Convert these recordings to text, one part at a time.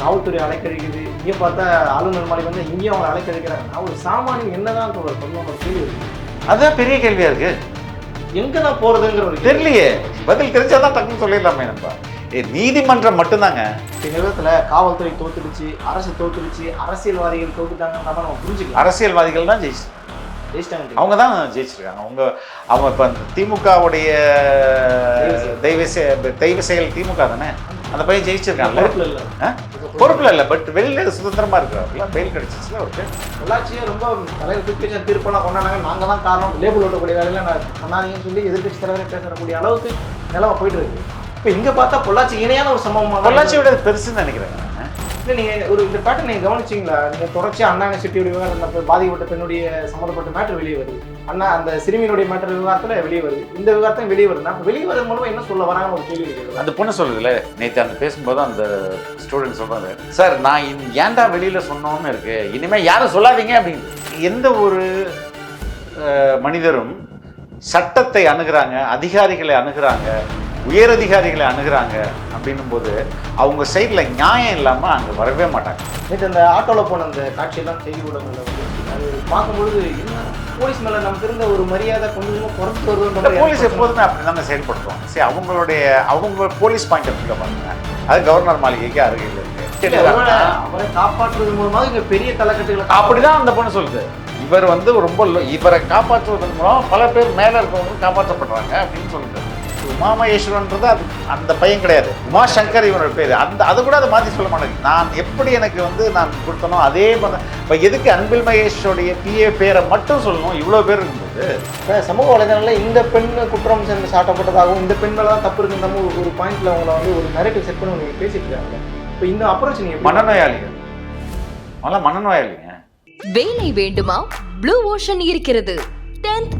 காவல்துறை அலைக்கழிக்குது. இங்கே பார்த்தா ஆளுநர் மாளிகை வந்து இங்கேயும் அவங்க அலைக்கழிக்கிறாங்க. நான் ஒரு சாமானியன் என்னதான் ஒரு கேள்வி இருக்கு. அதுதான் பெரிய கேள்வியா இருக்கு. எங்க தான் போறதுங்கிற ஒரு. தெரியலையே. பதில் தெரிஞ்சாதான் டக்குன்னு சொல்லிடலாமே நம்ம. ஏ நீதிமன்றம் மட்டும்தாங்க? இந்த நேரத்துல காவல்துறை தோத்துடுச்சு அரசு தோத்துடுச்சு அரசியல்வாதிகள் தோத்துட்டாங்கன்னு நம்ம புரிஞ்சுக்கலாம் அரசியல்வாதிகள் தான் ஜெயிச்சு. ஜெயிச்சிட்டாங்க. அவங்க தான் ஜெயிச்சிருக்காங்க. அவங்க அவங்க இப்போ அந்த திமுகவுடைய தெய்வ செ- தெய்வ செயல் திமுக தானே? அந்த பையன் ஜெயிச்சிருக்காங்கல்ல பொறுப்புல இல்ல. பட் வெளியில சுதந்திரமா இருக்கிறாருல பெயில் கிடைச்சிச்சுல அவருக்கு பொள்ளாச்சியே ரொம்ப தலைவர் தூக்கி தீர்ப்பெல்லாம் கொண்டாடாங்க நாங்க தான் காரணம். லேபிள் ஓட்டக்கூடிய வேலையில நான் பண்ணாதீங்கன்னு சொல்லி எதிர்கட்சி தலைவரே பேசக்கூடிய அளவுக்கு நிலவ போயிட்டு இருக்கு. இப்போ இங்க பார்த்தா பொள்ளாச்சி இணையான ஒரு சம்பவமா பொள்ளாச்சியோட பெருசுன்னு நினைக்கிறேன் நான். இல்லை நீங்க ஒரு இந்த பேட்டர்ன் நீங்க கவனிச்சீங்களா? நீங்க தொடர்ச்சியா அண்ணா யூனிவர்சிட்டியோட விவகாரம் பாதிக்கப்பட்ட பெண்ணுடைய சம்மந்தப்பட்ட மேட்டர் வெளியே வருது. அண்ணா அந்த சிறுமியினுடைய மேட்டர் விவகாரத்துல வெளியே வருது. இந்த விவகாரத்தையும் வெளியே வருது அப்ப வெளியே வரது மூலமா என்ன சொல்ல வராங்கன்னு ஒரு கேள்வி இருக்குது அந்த பொண்ணு சொல்லுதுல நேற்று அந்த பேசும்போது அந்த ஸ்டூடெண்ட் சொல்றாங்க சார் நான் ஏன்டா வெளியில சொன்னோன்னு இருக்கு. இனிமே யாரும் சொல்லாதீங்க அப்படின்னு. எந்த ஒரு மனிதரும் சட்டத்தை அணுகுறாங்க அதிகாரிகளை அணுகுறாங்க உயரதிகாரிகளை அணுகுறாங்க அப்படின்னும் போது அவங்க சைடில் நியாயம் இல்லாமல் அங்கே வரவே மாட்டாங்க. நேற்று அந்த ஆட்டோல போன அந்த காட்சியெல்லாம் செய்தி ஊடகங்கள்ல வந்து அது பார்க்கும்பொழுது என்ன போலீஸ் மேல நமக்கு இருந்த ஒரு மரியாதை கொஞ்சம் கொஞ்சமா குறைஞ்சு வருதுன்ற மாதிரி போலீஸ் எப்போதுமே அப்படி தானே செயல்படுத்துவாங்க சரி அவங்களுடைய அவங்க போலீஸ் பாயிண்ட் ஆஃப் பாருங்க. அது கவர்னர் மாளிகைக்கு அருகில் இருக்கு. அவரை காப்பாற்றுவது மூலமாக இங்க பெரிய தலைக்கட்டுகளை அப்படிதான் அந்த பொண்ணு சொல்லுது. இவர் வந்து ரொம்ப இவரை காப்பாற்றுவதன் மூலம் பல பேர் மேல இருக்கவங்க காப்பாற்றப்படுறாங்க அப்படின்னு சொல்லுது. உமாமகேஸ்வரன்றது அது அந்த பையன் கிடையாது. உமா சங்கர் இவனோட பேர். அந்த அது கூட அதை மாற்றி சொல்ல மாட்டேங்குது நான் எப்படி எனக்கு வந்து நான் கொடுத்தனோ அதே மாதிரி இப்போ எதுக்கு அன்பில் மகேஷோடைய பிஏ பேரை மட்டும் சொல்லணும்? இவ்வளோ பேர் இருக்கும்போது. இப்ப சமூக வலைதளங்கள்ல இந்த பெண் குற்றம் சேர்ந்து சாட்டப்பட்டதாகவும் இந்த பெண் மேல தான் தப்பு இருக்குன்ற மாதிரி ஒரு- பாயிண்ட்ல அவங்கள வந்து ஒரு நரேட்டிவ் செட் பண்ணி நீங்க பேசிட்டு இருக்காங்க. இப்போ இந்த அப்ரோச் நீங்க எப்படி- மனநோயாளிகள். அதெல்லாம் மனநோயாளிங்க. வேலை வேண்டுமா? ப்ளூ ஓஷன் இருக்கிறது. 10th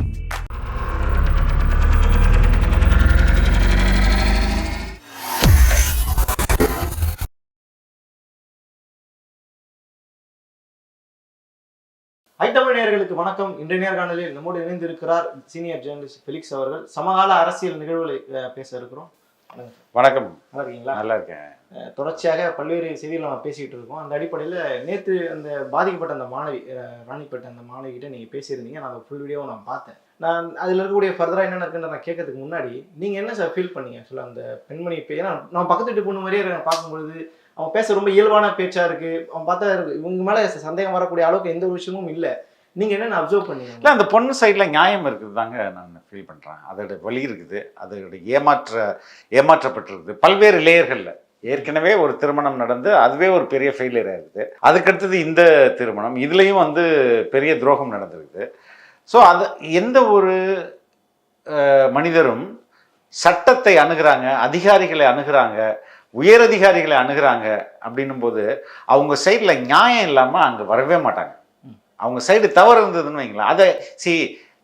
நேயர்களுக்கு வணக்கம். இன்றைய நேர்காணலில் நம்மோடு இணைந்து இருக்கிறார் சீனியர் ஜேர்னலிஸ்ட் ஃபெலிக்ஸ் அவர்கள். சமகால அரசியல் நிகழ்வுகளை பேச இருக்கிறோம். வணக்கம். நல்லா இருக்கீங்களா நல்லா இருக்கேன். தொடர்ச்சியாக பல்வேறு செய்திகள் நம்ம பேசிக்கிட்டு இருக்கோம். அந்த அடிப்படையில் நேற்று அந்த பாதிக்கப்பட்ட அந்த மாணவி ராணிப்பேட்டை அந்த மாணவி கிட்ட நீங்கள் பேசியிருந்தீங்க. நான் அந்த ஃபுல் வீடியோவை நான் பார்த்தேன். நான் அதில் இருக்கக்கூடிய ஃபர்தராக என்னென்ன இருக்குன்னு நான் கேட்கறதுக்கு முன்னாடி நீங்கள் என்ன சார் ஃபீல் பண்ணீங்க? சொல்ல அந்த பெண்மணி இப்போ ஏன்னா நான் பக்கத்து வீட்டு பொண்ணு மாதிரியே பார்க்கும்பொழுது அவன் பேச ரொம்ப இயல்பான பேச்சா இருக்கு. அவன் பார்த்தா இவங்க மேலே சந்தேகம் வரக்கூடிய அளவுக்கு எந்த ஒரு விஷயமும் இல்லை. நீங்கள் என்னென்ன அப்சர்வ் பண்ணீங்க? இல்லை அந்த பொண்ணு சைடில் நியாயம் இருக்குது தாங்க நான் ஃபீல் பண்ணுறேன் அதோட வழி இருக்குது. அதோட ஏமாற்ற ஏமாற்றப்பட்டிருக்குது. பல்வேறு லேயர்களில் ஏற்கனவே ஒரு திருமணம் நடந்து அதுவே ஒரு பெரிய ஃபெயிலியர் ஆயிருக்குது அதுக்கடுத்தது இந்த திருமணம். இதுலேயும் வந்து பெரிய துரோகம் நடந்திருக்குது. ஸோ அது எந்த ஒரு மனிதரும் சட்டத்தை அணுகிறாங்க அதிகாரிகளை அணுகிறாங்க உயரதிகாரிகளை அணுகிறாங்க அப்படின்னும் போது அவங்க சைடில் நியாயம் இல்லாமல் அங்கே வரவே மாட்டாங்க. அவங்க சைடு தவறு இருந்ததுன்னு வைங்களேன். அதை சி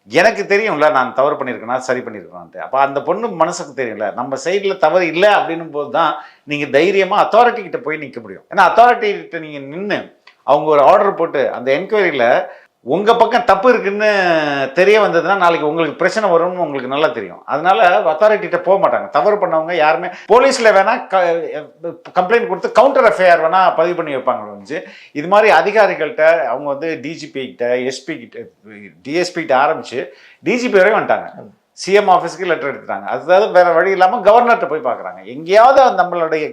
எனக்கு தெரியும்ல நான் தவறு பண்ணியிருக்கேனா சரி பண்ணியிருக்கேனான்ட்டு அப்போ அந்த பொண்ணு மனசுக்கு தெரியும்ல நம்ம சைடில் தவறு இல்லை அப்படின்னும் போது தான் நீங்கள் தைரியமாக அத்தாரிட்டி கிட்ட போய் நிற்க முடியும். ஏன்னா அத்தாரிட்டி கிட்ட நீங்கள் நின்று அவங்க ஒரு ஆர்டர் போட்டு அந்த என்கொயரியில் உங்கள் பக்கம் தப்பு இருக்குன்னு தெரிய வந்ததுன்னா நாளைக்கு உங்களுக்கு பிரச்சனை வரும்னு உங்களுக்கு நல்லா தெரியும். அதனால அத்தாரிட்டிகிட்ட போக மாட்டாங்க. தவறு பண்ணவங்க யாருமே போலீஸில் வேணால் கம்ப்ளைண்ட் கொடுத்து கவுண்டர் எஃப்ஐஆர் வேணால் பதிவு பண்ணி வைப்பாங்க வந்து இது மாதிரி அதிகாரிகள்கிட்ட அவங்க வந்து டிஜிபி கிட்ட எஸ்பி கிட்ட டிஎஸ்பி கிட்ட டிஜிபி வரையும் வந்துட்டாங்க. சிஎம் ஆஃபீஸ்க்கு லெட்டர் எடுத்துட்டாங்க. அதாவது வேற வழி இல்லாமல் கவர்னர்கிட்ட போய் பார்க்குறாங்க எங்கேயாவது நம்மளுடைய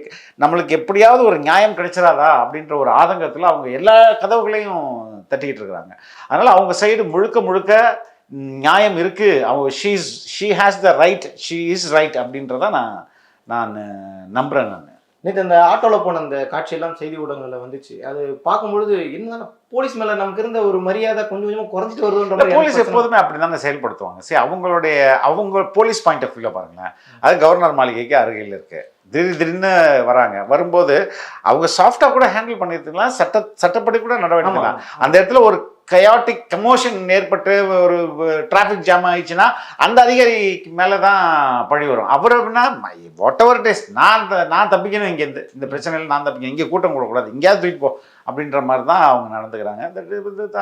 நம்மளுக்கு எப்படியாவது ஒரு நியாயம் கிடைச்சிடாதா அப்படின்ற ஒரு ஆதங்கத்தில் அவங்க எல்லா கதவுகளையும் தட்டிக்கிட்டு இருக்கிறாங்க. அதனால் அவங்க சைடு முழுக்க முழுக்க நியாயம் இருக்கு. அவங்க she's she has the right she is right அப்படின்றத நான் நான் நம்புறேன் நான். நேற்று அந்த ஆட்டோவில் போன அந்த காட்சியெல்லாம் செய்தி ஊடகங்களில் வந்துச்சு. அது பார்க்கும்பொழுது என்ன போலீஸ் மேல நமக்கு இருந்த ஒரு மரியாதை கொஞ்சம் கொஞ்சமா குறைஞ்சிட்டு வருதுன்ற போலீஸ் எப்போதுமே அப்படி தானே செயல்படுத்துவாங்க. சரி அவங்களுடைய அவங்க போலீஸ் பாயிண்ட் ஆஃப் வியூவில் பாருங்களேன். அது கவர்னர் மாளிகைக்கு அருகில் இருக்கு. திடீர் திடீர்னு வராங்க. வரும்போது அவங்க சாஃப்டாக கூட ஹேண்டில் பண்ணிருக்கலாம். சட்ட சட்டப்படி கூட நடவடிக்கை. அந்த இடத்துல ஒரு கயாட்டிக் கமோஷன் ஏற்பட்டு ஒரு டிராஃபிக் ஜாம் ஆயிடுச்சுன்னா அந்த அதிகாரிக்கு மேலே தான் பழி வரும். அவர் அப்படின்னா வாட் எவர் டேஸ்ட் நான் நான் தப்பிக்கணும் இங்கேருந்து இந்த பிரச்சனையில் நான் தப்பிக்கணும். இங்கே கூட்டம் கூடக்கூடாது எங்கேயாவது தூக்கி போ. அப்படின்ற மாதிரி தான் அவங்க நடந்துக்கிறாங்க.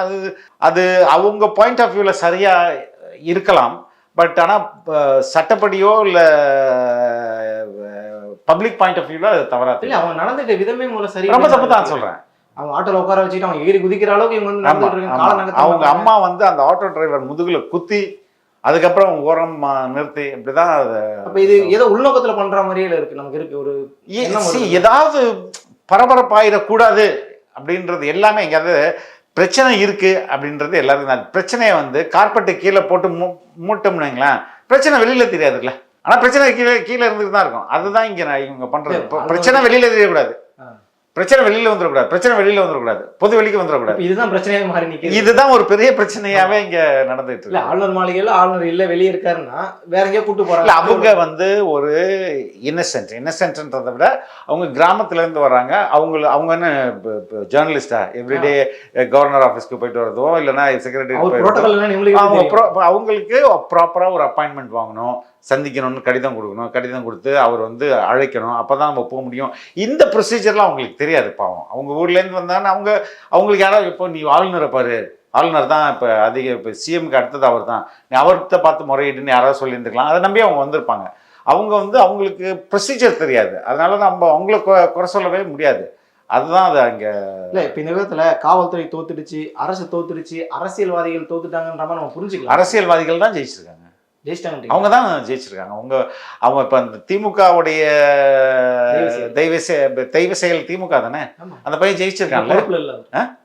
அது அது அவங்க பாயிண்ட் ஆஃப் வியூவில் சரியாக இருக்கலாம். பட் ஆனால் சட்டப்படியோ இல்லை பப்ளிக் பாயிண்ட் ஆஃப் வியூவில் அது தவறா இல்ல அவங்க நடந்துட்ட விதமே முதல்ல சரி ரொம்ப தப்பு தான் சொல்கிறேன் அவங்க ஆட்டோல உட்கார வச்சுட்டு அவங்க ஏறி குதிக்கிற அளவுக்கு இவங்க வந்து நடந்துட்டு அவங்க. அம்மா வந்து அந்த ஆட்டோ டிரைவர் முதுகுல குத்தி அதுக்கப்புறம் ஓரம் நிறுத்தி இப்படிதான் அது அப்ப இது ஏதோ உள்நோக்கத்துல பண்ற மாதிரியே இருக்கு நமக்கு இருக்கு. ஒரு? ஏதாவது பரபரப்பாயிடக்கூடாது. அப்படின்றது எல்லாமே எங்கேயாவது பிரச்சனை இருக்கு அப்படின்றது எல்லாருக்கும் தான். பிரச்சனையை வந்து கார்பெட்டை கீழே போட்டு மூ மூட்டோம்னு வைங்களேன் பிரச்சனை வெளியில தெரியாதுல்ல. ஆனா பிரச்சனை கீழே கீழே இருந்துட்டு தான் இருக்கும். அதுதான் இங்க இவங்க அது பிரச்சனை வெளியில தெரியக்கூடாது. பிரச்சனை வெளியில வந்துடக்கூடாது பிரச்சனை வெளியில வந்துடக்கூடாது பொது வெளிக்கு வந்துடக்கூடாது இதுதான் பிரச்சனையாக மாறி நிக்குது. இதுதான் ஒரு பெரிய பிரச்சனையாவே இங்க நடந்துட்டு இல்ல ஆளுநர் மாளிகையில ஆளுநர் இல்ல வெளியே இருக்காருன்னா வேற எங்கேயோ கூட்டு போறாங்க அவங்க வந்து ஒரு இன்னசென்ட் இன்னசென்ட்ன்றதை விட அவங்க கிராமத்துல இருந்து வராங்க. அவங்க அவங்க என்ன ஜேர்னலிஸ்டா எவ்ரிடே கவர்னர் ஆஃபீஸ்க்கு போயிட்டு வரதோ இல்லைன்னா செக்ரட்டரி அவங்களுக்கு ப்ராப்பரா ஒரு அப்பாயின்மெண்ட் வாங்கணும். சந்திக்கணும்னு கடிதம் கொடுக்கணும். கடிதம் கொடுத்து அவர் வந்து அழைக்கணும். அப்பதான் நம்ம போக முடியும். இந்த ப்ரொசீஜர்லாம் அவங்களுக்கு தெரியாது பாவம். அவங்க ஊர்ல இருந்து வந்தாங்கன்னா அவங்க அவங்களுக்கு யாராவது இப்போ நீ ஆளுநரை பாரு. ஆளுநர் தான் இப்போ அதிக இப்போ சிஎம்க்கு அடுத்தது அவர் தான். நீ அவர்கிட்ட பார்த்து முறையீடுன்னு யாராவது சொல்லியிருந்துக்கலாம் அதை நம்பி அவங்க வந்திருப்பாங்க. அவங்க வந்து அவங்களுக்கு ப்ரொசீஜர் தெரியாது. அதனால நம்ம அவங்கள குறை சொல்லவே முடியாது. அதுதான் அது அங்கே இல்ல இப்ப இந்த விதத்துல காவல்துறை தோத்துடுச்சு அரசு தோத்துடுச்சு அரசியல்வாதிகள் தோத்துட்டாங்கன்ற மாதிரி நம்ம புரிஞ்சுக்கலாம். அரசியல்வாதிகள் தான் ஜெயிச்சிருக்காங்க. ஜெயிச்சிட்டாங்க அவங்க தான் ஜெயிச்சிருக்காங்க அவங்க அவங்க இப்போ அந்த திமுகவுடைய தெய்வ. தெய்வ செயல் திமுக தானே. அந்த பையன்?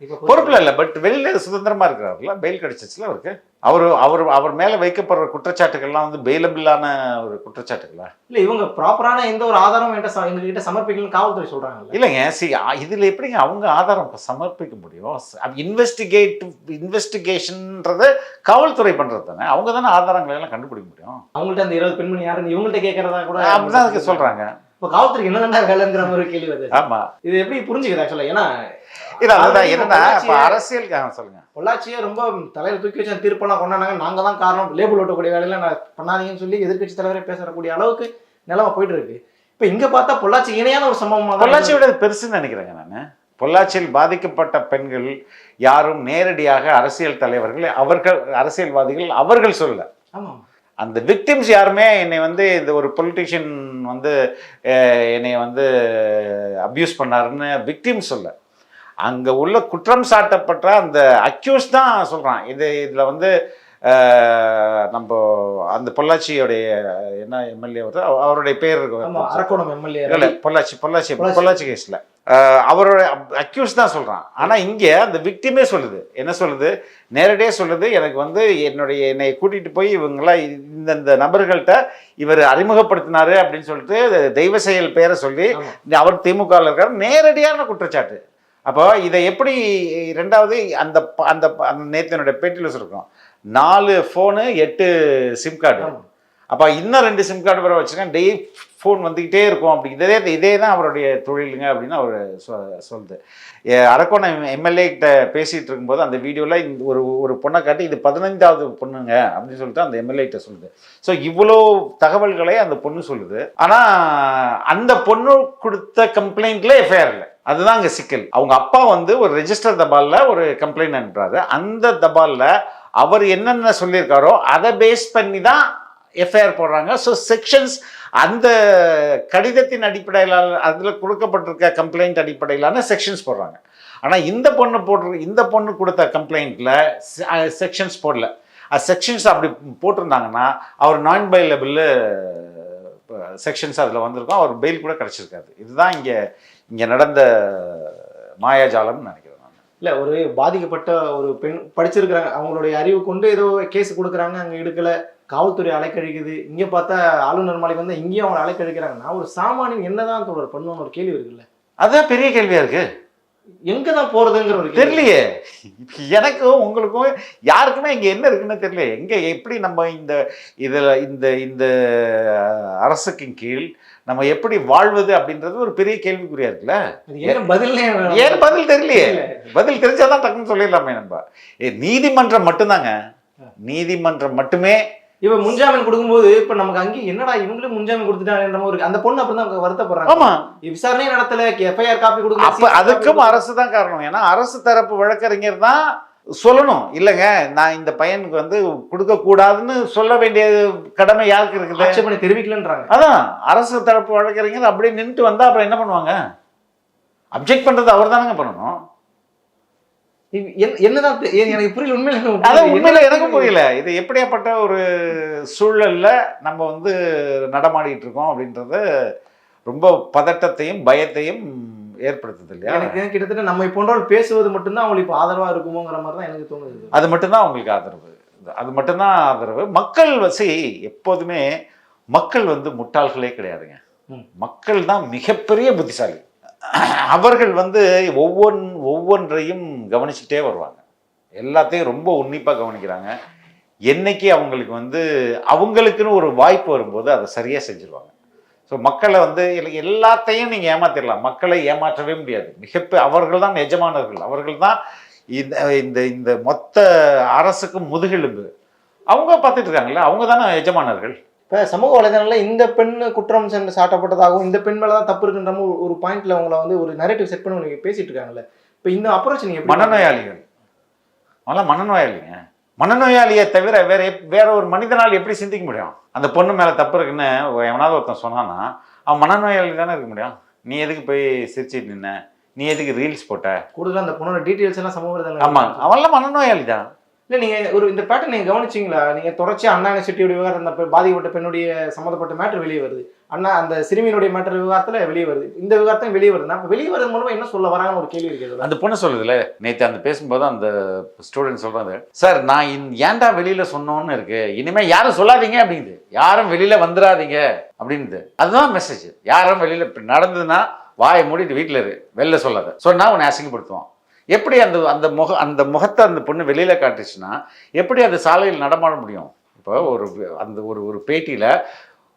இப்ப பொறுப்புல இல்லை பட் வெளியில சுதந்திரமா இருக்கிறாருல பெயில் கிடைச்சிச்சுல அவருக்கு அவர் அவர் அவர் மேல வைக்கப்படுற குற்றச்சாட்டுகள்லாம் வந்து பெயிலபிளான ஒரு குற்றச்சாட்டுகளா? இல்ல இவங்க ப்ராப்பரான எந்த ஒரு ஆதாரமும் என்கிட்ட ச- எங்க கிட்ட சமர்ப்பிக்கலன்னு காவல்துறை சொல்றாங்கல்ல. இல்லைங்க சி இதுல எப்படிங்க அவங்க ஆதாரம் சமர்ப்பிக்க முடியும்? இன்வெஸ்டிகேட் இன்வெஸ்டிகேஷன்ன்றது காவல்துறை பண்றது தானே? அவங்க தானே ஆதாரங்களை எல்லாம் கண்டுபிடிக்க முடியும்? அவங்கள்ட்ட அந்த இருபது பெண்மணி யாருன்னு இவங்கள்ட்ட கேட்கறதா கூட அப்படிதான் அதுக்கு சொல்றாங்க. இப்ப காவல்துறைக்கு என்னதான்டா வேலைங்கிற மாதிரி ஒரு கேள்வி வருது. ஆமா. இது எப்படி புரிஞ்சுக்குது ஆக்சுவலா ஏன்னா இல்ல அதுதான். என்னன்னா இப்ப அரசியல் சொல்லுங்க. பொள்ளாச்சியை ரொம்ப தலையில தூக்கி வச்சு தீர்ப்பெல்லாம் கொண்டாடுனாங்க. நாங்க தான் காரணம். லேபிள் ஓட்டக்கூடிய வேலையில நான் பண்ணாதீங்கன்னு சொல்லி எதிர்க்கட்சி தலைவரே பேசக்கூடிய அளவுக்கு நிலைமை போயிட்டு இருக்கு இப்ப இங்க பார்த்தா பொள்ளாச்சி இணையான ஒரு சம்பவமா தான் பொள்ளாச்சியோட இது பெருசுன்னு நினைக்கிறேங்க நான். பொள்ளாச்சியில் பாதிக்கப்பட்ட பெண்கள் யாரும் நேரடியாக அரசியல் தலைவர்கள் அவர்கள் அரசியல்வாதிகள் அவர்கள் சொல்லல. ஆமா அந்த விக்டிம்ஸ் யாருமே என்னை வந்து இந்த ஒரு பொலிட்டிஷியன் வந்து என்னை வந்து அப்யூஸ் பண்ணாருன்னு விக்டிம் சொல்ல அங்கே உள்ள குற்றம் சாட்டப்பட்ட அந்த அக்யூஸ் தான் சொல்கிறான் இது இதில் வந்து நம்ம அந்த பொள்ளாச்சியோடைய என்ன எம்எல்ஏ வருது அவ- அவருடைய பேர் இருக்கு. அரக்கோணம் எம்எல்ஏ. இல்ல பொள்ளாச்சி பொள்ளாச்சி. பொள்ளாச்சி. கேஸ்ல அவரோட அக்யூஸ் தான் சொல்றான். ஆனா இங்க அந்த விக்டிமே சொல்லுது. என்ன சொல்லுது? நேரடியாக சொல்லுது எனக்கு வந்து என்னுடைய என்னை கூட்டிட்டு போய் இவங்களாம் இந்தந்த நபர்கள்ட்ட இவர் அறிமுகப்படுத்தினாரு அப்படின்னு சொல்லிட்டு தெய்வ செயல் பேரை சொல்லி. அவர் திமுக இருக்காரு. நேரடியான குற்றச்சாட்டு. அப்போ இதை எப்படி ரெண்டாவது அந்த அந்த அந்த என்னோட பேட்டியில் சொல்லிருக்கோம் நாலு ஃபோனு எட்டு சிம் கார்டு. அப்போ இன்னும் ரெண்டு சிம் கார்டு வர வச்சுருக்கேன். டெய் ஃபோன் வந்துக்கிட்டே இருக்கும் அப்படி இதே இதே தான் அவருடைய தொழிலுங்க அப்படின்னு அவர் சொ சொல்லுது அரக்கோணம் எம்எல்ஏ கிட்ட பேசிகிட்டு இருக்கும்போது அந்த வீடியோவில் இந்த ஒரு ஒரு பொண்ணை காட்டி இது பதினைந்தாவது பொண்ணுங்க அப்படின்னு சொல்லிட்டு அந்த எம்எல்ஏ கிட்ட சொல்லுது. ஸோ இவ்வளோ தகவல்களை அந்த பொண்ணு சொல்லுது. ஆனால் அந்த பொண்ணு கொடுத்த கம்ப்ளைண்ட்ல எஃப்ஐஆர் இல்லை. அதுதான் அங்கே சிக்கல். அவங்க அப்பா வந்து ஒரு ரெஜிஸ்டர் தபாலில் ஒரு கம்ப்ளைண்ட் அனுப்புறாரு. அந்த தபாலில் அவர் என்னென்ன சொல்லியிருக்காரோ அதை பேஸ் பண்ணி தான் எஃப்ஐஆர் போடுறாங்க. ஸோ செக்ஷன்ஸ் அந்த கடிதத்தின் அடிப்படையில் அதில் கொடுக்கப்பட்டிருக்க கம்ப்ளைண்ட் அடிப்படையிலான செக்ஷன்ஸ் போடுறாங்க. ஆனால் இந்த பொண்ணு போட்டு இந்த பொண்ணு கொடுத்த கம்ப்ளைண்ட்டில் செக்ஷன்ஸ் போடல. செக்ஷன்ஸ் அப்படி போட்டிருந்தாங்கன்னா அவர் நான் பைலபிள் செக்ஷன்ஸ் அதில் வந்திருக்கும். அவர் பெயில் கூட கிடச்சிருக்காது. இதுதான் இங்கே இங்கே நடந்த மாயாஜாலம்னு நினைக்கிறேன் நான். இல்ல ஒரு பாதிக்கப்பட்ட ஒரு பெண் படிச்சிருக்கிறாங்க. அவங்களுடைய அறிவு கொண்டு ஏதோ கேஸ் கொடுக்குறாங்க. அங்கே எடுக்கலை. காவல்துறை அலைக்கழிக்குது. இங்க பார்த்தா ஆளுநர் மாளிகை வந்து இங்கேயும் அவங்க அலைக்கழிக்கிறாங்கன்னா ஒரு சாமானியன் என்னதான் தொடர் பண்ணுவோம்னு ஒரு கேள்வி இருக்குல்ல. அதுதான் பெரிய கேள்வியாக இருக்கு. எங்க தான் போறதுங்கிற ஒரு. தெரியலையே. எனக்கும் உங்களுக்கும் யாருக்குமே இங்க என்ன இருக்குன்னு தெரியல எங்க எப்படி நம்ம இந்த இதுல இந்த இந்த அரசுக்கு கீழ் நம்ம எப்படி வாழ்வது அப்படின்றது ஒரு பெரிய கேள்விக்குறியா இருக்குல்ல. பதில்னே ஏன் பதில் தெரியலையே? பதில் தெரிஞ்சாதான் டக்குன்னு சொல்லிடலாமே நம்ம. நீதிமன்றம் மட்டும்தாங்க. நீதிமன்றம் மட்டுமே இப்ப முன்ஜாமீன் கொடுக்கும்போது இப்ப நமக்கு அங்கே என்னடா இவங்களும் முன்ஜாமீன் கொடுத்துட்டாங்கன்ற மாதிரி இருக்கு அந்த பொண்ணு அப்புறம் தான் வருத்தப்படுறாங்க. ஆமா. விசாரணையே நடத்தல எஃப்ஐஆர் காப்பி கொடுக்கல அப்ப அதுக்கும் அரசு தான் காரணம். ஏன்னா அரசு தரப்பு வழக்கறிஞர் தான் சொல்லணும். இல்லைங்க நான் இந்த பையனுக்கு வந்து கொடுக்க கூடாதுன்னு சொல்ல வேண்டிய கடமை யாருக்கு இருக்குது? ஆட்சேபனை தெரிவிக்கலன்றாங்க. அதான் அரசு தரப்பு வழக்கறிஞர் அப்படியே நின்றுட்டு வந்தா அப்புறம் என்ன பண்ணுவாங்க? அப்ஜெக்ட் பண்றது அவர் தானங்க பண்ணணும். என்னதான் எனக்கு புரியல உண்மையில அதான். உண்மையில எனக்கும் புரியல. இது எப்படியாப்பட்ட ஒரு சூழல்ல நம்ம வந்து நடமாடிட்டு இருக்கோம் அப்படின்றது ரொம்ப பதட்டத்தையும் பயத்தையும் ஏற்படுத்துது இல்லையா? எனக்கு கிட்டத்தட்ட நம்மை போன்றவர்கள் பேசுவது மட்டும்தான் அவங்களுக்கு இப்போ ஆதரவா இருக்குமோங்கிற மாதிரி தான் எனக்கு தோணுது. அது மட்டும்தான் அவங்களுக்கு ஆதரவு. அது மட்டும்தான் ஆதரவு. மக்கள் வசி எப்போதுமே மக்கள் வந்து முட்டாள்களே கிடையாதுங்க. மக்கள் தான் மிகப்பெரிய புத்திசாலி. அவர்கள் வந்து ஒவ்வொன் ஒவ்வொன்றையும் கவனிச்சுட்டே வருவாங்க. எல்லாத்தையும் ரொம்ப உன்னிப்பாக கவனிக்கிறாங்க. என்னைக்கு அவங்களுக்கு வந்து அவங்களுக்குன்னு ஒரு வாய்ப்பு வரும்போது அதை சரியாக செஞ்சுருவாங்க. ஸோ மக்களை வந்து எல்லாத்தையும் நீங்கள் ஏமாத்திடலாம் மக்களை ஏமாற்றவே முடியாது. மிகப்பெரிய அவர்கள் தான் எஜமானர்கள் அவர்கள் தான் இந்த இந்த இந்த மொத்த அரசுக்கும் முதுகெலும்பு. அவங்க பார்த்துட்டு இருக்காங்களே அவங்க தானே எஜமானர்கள் இப்ப சமூக வலைதளங்கள்ல இந்த பெண் குற்றம் சென்று சாட்டப்பட்டதாகவும் இந்த பெண் மேல தான் தப்பு இருக்குன்ற ஒரு- பாயிண்ட்ல உங்களை வந்து ஒரு நரேட்டிவ் செட் பண்ணி நீங்க பேசிட்டு இருக்காங்கல்ல. இப்ப இந்த அப்ரோச் நீங்க எப்படி மனநோயாளிகள். அவங்களாம் மனநோயாளிங்க. மனநோயாளியை தவிர வேற வேற ஒரு மனிதனால் எப்படி சிந்திக்க முடியும்? அந்த பொண்ணு மேல தப்பு இருக்குன்னு எவனாவது ஒருத்தன் சொன்னான்னா அவன் மனநோயாளி தானே இருக்க முடியும்? நீ எதுக்கு போய் சிரிச்சிட்டு நின்ன? நீ எதுக்கு ரீல்ஸ் போட்ட? கூடுதலா அந்த பொண்ணோட டீடைல்ஸ் எல்லாம் சமூக ஆமா. வலைதளங்கள் அவன்லாம் மனநோயாளி தான் இல்லை நீங்கள் ஒரு இந்த பேட்டர்ன் நீங்கள் கவனிச்சிங்களா? நீங்கள் தொடர்ச்சி அண்ணா யூனிவர்சிட்டியோட விவகாரம் அந்த பாதிக்கப்பட்ட பெண்ணுடைய சம்மந்தப்பட்ட மேட்டர் வெளியே வருது. அண்ணா அந்த சிறுமியினுடைய மேட்டர் விவகாரத்தில் வெளியே வருது. இந்த விவகாரத்தையும் வெளியே வருதுன்னா அப்ப வெளியே வரது மூலமாக என்ன சொல்ல வராங்கன்னு ஒரு கேள்வி இருக்குது. அந்த பொண்ணு சொல்லுதுல நேற்று அந்த பேசும்போது அந்த ஸ்டூடெண்ட் சொல்கிறாங்க சார் நான் இந் ஏன்டா வெளியில் சொன்னோன்னு இருக்கு. இனிமேல் யாரும் சொல்லாதீங்க அப்படிங்குது. யாரும் வெளியில் வந்துடாதீங்க அப்படின்னுது. அதுதான் மெசேஜ் யாரும் வெளியில் நடந்ததுன்னா வாயை மூடிட்டு வீட்டில் இரு. வெளில சொல்லாத. நான் உன்னை அசிங்கப்படுத்துவான். எப்படி அந்த அந்த முக அந்த முகத்தை அந்த பொண்ணு வெளியில காட்டுச்சுன்னா எப்படி அது சாலையில் நடமாட முடியும்? இப்போ ஒரு அந்த ஒரு ஒரு பேட்டியில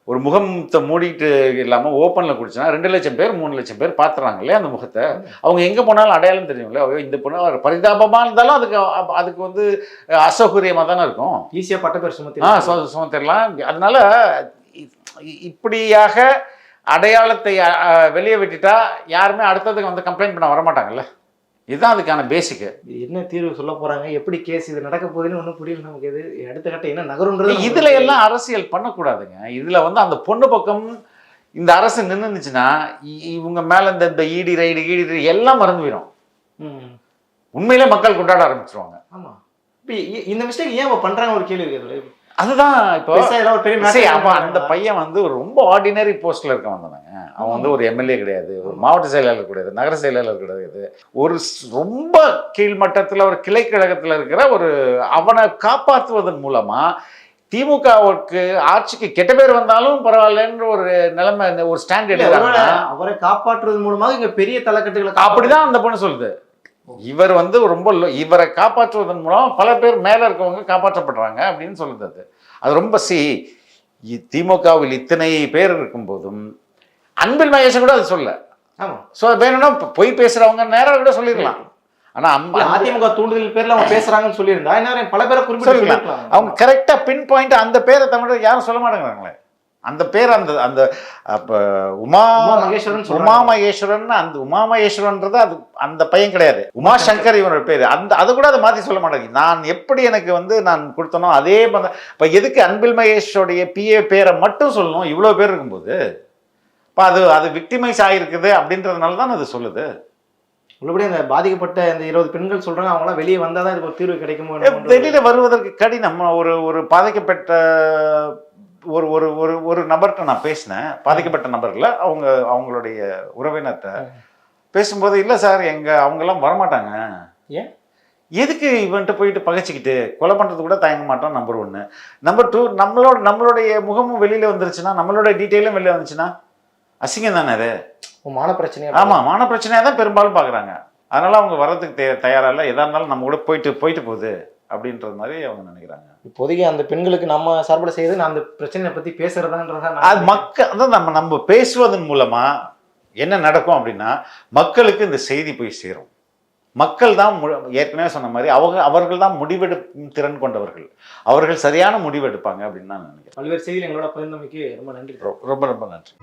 ஒரு முகத்தை மூடிட்டு இல்லாமல் ஓப்பனில் குடிச்சுன்னா ரெண்டு லட்சம் பேர் மூணு லட்சம் பேர் பார்த்துறாங்க இல்லையா அந்த முகத்தை? அவங்க எங்கே போனாலும் அடையாளம் தெரியும்ல ஐயோ, இந்த பொண்ணு பரிதாபமாக இருந்தாலும் அதுக்கு அதுக்கு வந்து அசௌகரியமாக தானே இருக்கும்? ஈஸியா பட்ட பேர் சுமத்தி ஆ சுமத்திடலாம் அதனால இப்படியாக அடையாளத்தை வெளியே விட்டுட்டா யாருமே அடுத்ததுக்கு வந்து கம்ப்ளைண்ட் பண்ண வரமாட்டாங்கல்ல? இதுதான் அதுக்கான பேசிக்கு என்ன தீர்வு சொல்ல போறாங்க? எப்படி கேஸ் இது நடக்க போகுதுன்னு ஒன்றும் புரியல நமக்கு. இது அடுத்த கட்டம் என்ன நகருன்றது இதுல எல்லாம் அரசியல் பண்ணக்கூடாதுங்க. இதுல வந்து அந்த பொண்ணு பக்கம் இந்த அரசு நின்றுச்சுன்னா இவங்க மேல இந்த இந்த ஈடி ரைடு ஈடி ரைடு எல்லாம் மறந்து போயிடும். உண்மையிலே மக்கள் கொண்டாட ஆரம்பிச்சிருவாங்க. ஆமா. இந்த மிஸ்டேக் ஏன் பண்றாங்க ஒரு கேள்வி இருக்குது. அதுதான் இப்போ ஒரு பெரிய அவன் அந்த பையன் வந்து ஒரு ரொம்ப ஆர்டினரி போஸ்ட்ல இருக்கவன் தானேங்க அவன் வந்து ஒரு எம்எல்ஏ கிடையாது ஒரு மாவட்ட செயலாளர் கிடையாது நகர செயலாளர் கிடையாது. ஒரு ரொம்ப கீழ்மட்டத்தில் ஒரு கிளை கழகத்தில் இருக்கிற ஒரு அவனை காப்பாற்றுவதன் மூலமா திமுகவுக்கு ஆட்சிக்கு கெட்ட பேர் வந்தாலும் பரவாயில்லன்ற ஒரு நிலைமை ஒரு ஸ்டாண்ட் இல்ல, ஒருவேளை எடுக்கிறாங்க அவரை காப்பாற்றுறது மூலமாக இங்க பெரிய தலைக்கட்டுகளை அப்படிதான் அந்த பொண்ணு சொல்லுது. இவர் வந்து ரொம்ப இவரை காப்பாற்றுவதன் மூலம் பல பேர் மேல இருக்கவங்க காப்பாற்றப்படுறாங்க அப்படின்னு சொல்லுது அது. அது ரொம்ப சி திமுகவில் இத்தனை பேர் இருக்கும்போதும் அன்பில் மகேஷன் கூட அது சொல்ல. ஆமா. ஸோ வேணும்னா பொய் பேசுறவங்க நேரம் கூட சொல்லிடலாம். ஆனா அம்ப- இல்ல, அதிமுக தூண்டுதல் பேர்ல அவங்க பேசுறாங்கன்னு சொல்லியிருந்தா என்ன பல பேரை குறிப்பிட்டு அவங்க கரெக்டா பின் பாயிண்ட் அந்த பேரை தமிழர் யாரும் சொல்ல மாட்டேங்கிறாங்களே. அந்த பேர் அந்த அந்த உமா மகேஸ்வரன். உமா மகேஸ்வரன் அந்த உமா மகேஸ்வரன்றது அது அந்த பையன் கிடையாது. உமா சங்கர் இவனோட பேர். அந்த அது கூட அதை மாத்தி சொல்ல மாட்டேங்குது நான் எப்படி எனக்கு வந்து நான் கொடுத்தனோ அதே இப்ப எதுக்கு அன்பில் மகேஷோடைய பிஏ பேரை மட்டும் சொல்லணும்? இவ்வளவு பேர் இருக்கும்போது. இப்போ அது அது விக்டிமைஸ் ஆகிருக்குது அப்படின்றதுனால தான் அது சொல்லுது. உள்ளபடி அந்த பாதிக்கப்பட்ட இந்த இருபது பெண்கள் சொல்றாங்க அவங்க எல்லாம் வெளியே வந்தாதான் இதுக்கு ஒரு தீர்வு கிடைக்குமோ வெளியில வருவதற்கு கடினம். ஒரு ஒரு பாதிக்கப்பட்ட ஒரு ஒரு ஒரு ஒரு நபர்கிட்ட நான் பேசினேன். பாதிக்கப்பட்ட நபர்ல அவங்க அவங்களுடைய உறவினர்கிட்ட. பேசும்போது இல்லை சார் எங்க அவங்கெல்லாம் வரமாட்டாங்க. ஏன்? எதுக்கு இவன்ட்டு போயிட்டு பகைச்சிக்கிட்டு கொலை பண்றது கூட தயங்க மாட்டோம் நம்பர் ஒன்று நம்பர் டூ நம்மளோட நம்மளுடைய முகமும் வெளியில வந்துருச்சுன்னா நம்மளோட டீட்டெயிலும் வெளியில வந்துச்சுன்னா அசிங்கம் தானே அது? மான பிரச்சனையா ஆமா மான பிரச்சனையா தான் பெரும்பாலும் பார்க்குறாங்க அதனால அவங்க வர்றதுக்கு தே தயாரா இல்லை. எதா இருந்தாலும் நம்ம கூட போயிட்டு போயிட்டு போகுது. அப்படின்றது மாதிரி அவங்க நினைக்கிறாங்க. இப்போதைக்கு அந்த பெண்களுக்கு நம்ம சார்பில் செய்யறது நான் அந்த பிரச்சனையை பத்தி பேசுறதான்றதா அது மக்கள் அதான் நம்ம நம்ம பேசுவதன் மூலமா என்ன நடக்கும் அப்படின்னா மக்களுக்கு இந்த செய்தி போய் சேரும். மக்கள் தான் ஏற்கனவே சொன்ன மாதிரி அவங்க அவர்கள் தான் முடிவெடுக்கும் திறன் கொண்டவர்கள். அவர்கள் சரியான முடிவெடுப்பாங்க அப்படின்னு நான் நினைக்கிறேன். பல்வேறு செய்திகள் எங்களோட பகிர்ந்தமைக்கு ரொம்ப நன்றி. ரொம்ப ரொம்ப நன்றி.